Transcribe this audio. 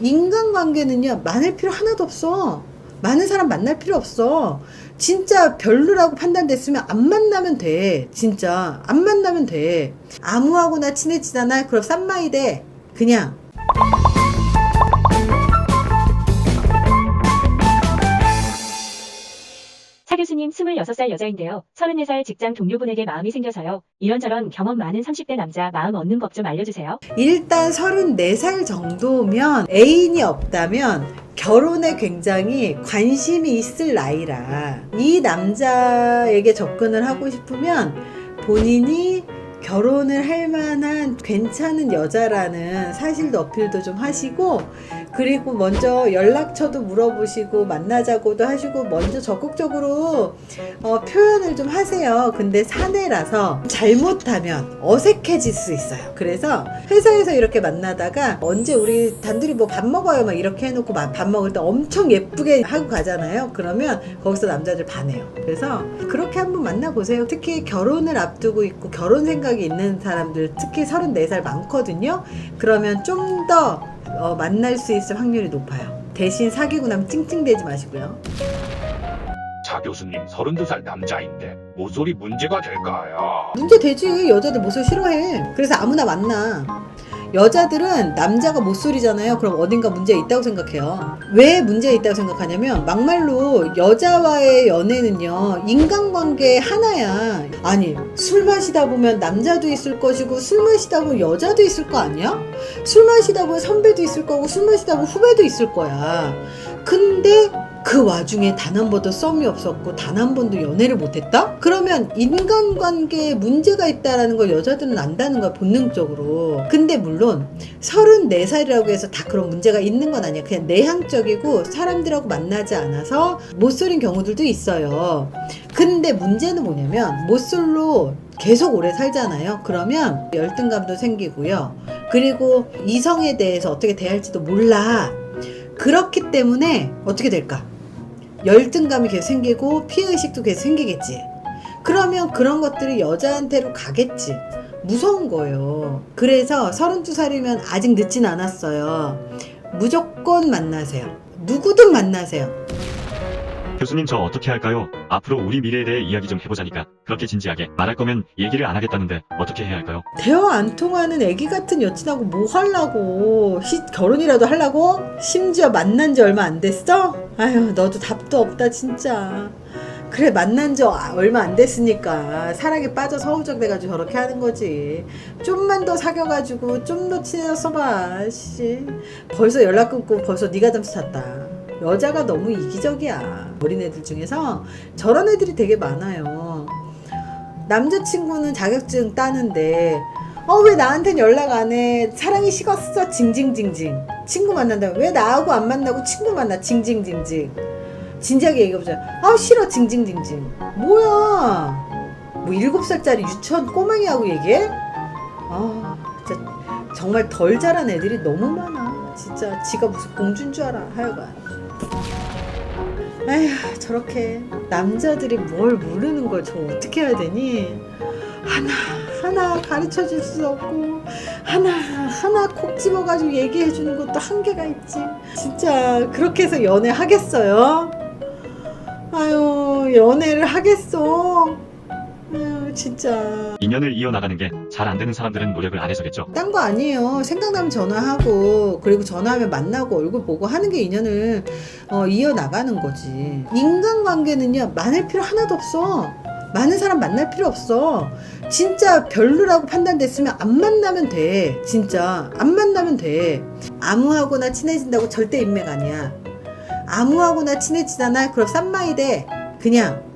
인간관계는요, 많을 필요 하나도 없어. 많은 사람 만날 필요 없어. 진짜 별로라고 판단됐으면 안 만나면 돼. 진짜. 안 만나면 돼. 아무하고나 친해지잖아. 그럼 쌈마이 돼. 그냥. 차 교수님 26살 여자인데요. 34살 직장 동료분에게 마음이 생겨서요. 이런저런 경험 많은 30대 남자 마음 얻는 법 좀 알려주세요. 일단 34살 정도면 애인이 없다면 결혼에 굉장히 관심이 있을 나이라 이 남자에게 접근을 하고 싶으면 본인이 결혼을 할 만한 괜찮은 여자라는 사실도 어필도 좀 하시고 그리고 먼저 연락처도 물어보시고 만나자고도 하시고 먼저 적극적으로 어, 표현을 좀 하세요. 근데 사내라서 잘못하면 어색해질 수 있어요. 그래서 회사에서 이렇게 만나다가 언제 우리 단둘이 뭐 밥 먹어요 막 이렇게 해놓고 마- 밥 먹을 때 엄청 예쁘게 하고 가잖아요. 그러면 거기서 남자들 반해요. 그래서 그렇게 한번 만나보세요. 특히 결혼을 앞두고 있고 결혼 생각 이 있는 사람들 특히 34살 많거든요. 그러면 좀더 어, 만날 수 있을 확률이 높아요. 대신 사귀고 나면 찡찡대지 마시고요. 차 교수님 32살 남자인데 모쏠이 문제가 될까요? 문제 되지. 여자들 모쏠 싫어해. 그래서 아무나 만나. 여자들은 남자가 모쏠이잖아요. 그럼 어딘가 문제가 있다고 생각해요. 왜 문제가 있다고 생각하냐면 막말로 여자와의 연애는요 인간관계 하나야. 아니 술 마시다 보면 남자도 있을 것이고 술 마시다 보면 여자도 있을 거 아니야? 술 마시다 보면 선배도 있을 거고 술 마시다 보면 후배도 있을 거야. 근데 그 와중에 단 한 번도 썸이 없었고 단 한 번도 연애를 못했다? 그러면 인간관계에 문제가 있다라는 걸 여자들은 안다는 거야 본능적으로. 근데 물론 34살이라고 해서 다 그런 문제가 있는 건 아니야. 그냥 내향적이고 사람들하고 만나지 않아서 못쏠인 경우들도 있어요. 근데 문제는 뭐냐면 못쏠로 계속 오래 살잖아요. 그러면 열등감도 생기고요. 그리고 이성에 대해서 어떻게 대할지도 몰라. 그렇기 때문에 어떻게 될까? 열등감이 계속 생기고 피해의식도 계속 생기겠지. 그러면 그런 것들이 여자한테로 가겠지. 무서운 거예요. 그래서 32살이면 아직 늦진 않았어요. 무조건 만나세요. 누구든 만나세요. 교수님 저 어떻게 할까요? 앞으로 우리 미래에 대해 이야기 좀 해보자니까 그렇게 진지하게 말할 거면 얘기를 안 하겠다는데 어떻게 해야 할까요? 대화 안 통하는 애기 같은 여친하고 뭐 하려고? 시- 결혼이라도 하려고? 심지어 만난 지 얼마 안 됐어? 아유, 너도 답도 없다, 진짜. 그래, 만난 지 얼마 안 됐으니까 사랑에 빠져 서우적 돼가지고 저렇게 하는 거지. 좀만 더 사귀어가지고 좀 더 친해졌어 봐, 씨. 벌써 연락 끊고 벌써 네가 점수 탔다. 여자가 너무 이기적이야. 어린애들 중에서 저런 애들이 되게 많아요. 남자친구는 자격증 따는데 어 왜 나한텐 연락 안 해? 사랑이 식었어? 징징징징. 친구 만난다면 왜 나하고 안 만나고 친구 만나? 징징징징. 진지하게 얘기해보자. 아 싫어 징징징징. 뭐야? 뭐 일곱 살짜리 유치원 꼬맹이하고 얘기해? 아 진짜 정말 덜 자란 애들이 너무 많아. 진짜 지가 무슨 공주인 줄 알아. 하여간. 에휴 저렇게 남자들이 뭘 모르는 걸 저 어떻게 해야 되니? 하나 하나 가르쳐 줄 수 없고 하나 하나 콕 집어가지고 얘기해 주는 것도 한계가 있지. 진짜 그렇게 해서 연애 하겠어요? 아유 연애를 하겠어? 아유 진짜 인연을 이어나가는 게 잘 안 되는 사람들은 노력을 안 해서겠죠. 딴 거 아니에요. 생각나면 전화하고 그리고 전화하면 만나고 얼굴 보고 하는 게 인연을 어, 이어 나가는 거지. 인간관계는요 많을 필요 하나도 없어. 많은 사람 만날 필요 없어. 진짜 별로라고 판단됐으면 안 만나면 돼. 진짜 안 만나면 돼. 아무하고나 친해진다고 절대 인맥 아니야. 아무하고나 친해지잖아. 그럼 쌈마이 돼. 그냥